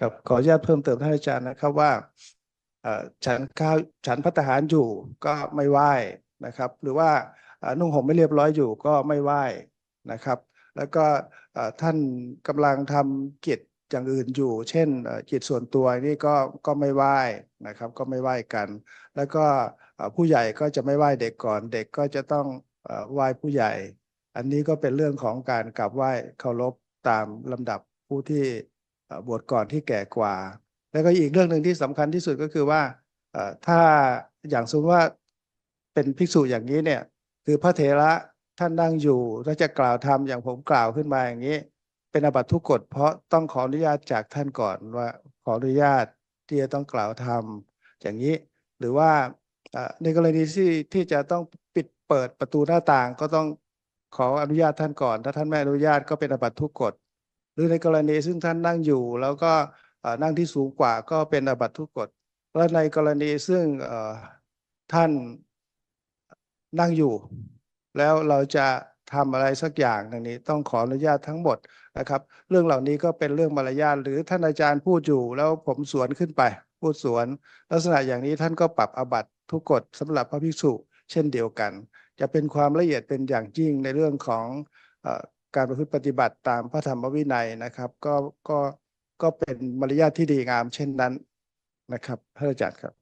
ครับขออนุญาตเพิ่มเติมท่านอาจารย์นะครับว่าฉันข้าวฉันพัตตาหารอยู่ก็ไม่ไหว้นะครับ หรือว่านุ่งห่มไม่เรียบร้อยอยู่ก็ไม่ไหว้นะครับ แล้วก็ท่านกำลังทำกิจอย่างอื่นอยู่ เช่นกิจส่วนตัวนี่ก็ก็ไม่ไหว้นะครับ ก็ไม่ไหว้กัน แล้วก็ผู้ใหญ่ก็จะไม่ไหว้เด็กก่อน เด็กก็จะต้องเอ่อไหว้ผู้ใหญ่ อันนี้ก็เป็นเรื่องของการกราบไหว้เคารพตามลำดับผู้ที่ บวชก่อนที่แก่กว่า แล้วก็อีกเรื่องหนึ่งที่สำคัญที่สุดก็คือว่าถ้าอย่างสมมติว่าเป็นภิกษุอย่างนี้เนี่ยคือพระเถระท่านนั่งอยู่ถ้าจะกล่าวธรรมอย่างผมกล่าวขึ้นมาอย่างนี้ เป็นอาบัติทุกกฎเพราะต้องขออนุญาตจากท่านก่อนว่าขออนุญาตที่จะต้องกล่าวธรรมอย่างนี้ หรือว่าในกรณีที่ที่จะต้องปิดเปิดประตูหน้าต่างก็ต้องขออนุญาตท่านก่อน ถ้าท่านไม่อนุญาตก็เป็นอาบัติทุกกฎ หรือในกรณีซึ่งท่านนั่งอยู่ แล้วก็นั่งที่สูงกว่าก็เป็นอาบัติทุกกฎและในกรณีซึ่งท่านนั่งอยู่ แล้วเราจะทำอะไรสักอย่างหนึ่งนี้ต้องขออนุญาตทั้งหมดนะครับ เรื่องเหล่านี้ก็เป็นเรื่องมารยาทหรือท่านอาจารย์พูดอยู่ แล้วผมสวนขึ้นไป พูดสวน ลักษณะอย่างนี้ท่านก็ปรับอาบัติทุกกฎสำหรับพระภิกษุ เช่นเดียวกัน จะเป็นความละเอียดเป็นอย่างยิ่งในเรื่องของ การประพฤติปฏิบัติตามพระธรรมวินัยนะครับ ก็ก็ก็เป็นมารยาทที่ดีงามเช่นนั้นนะครับพระอาจารย์ครับ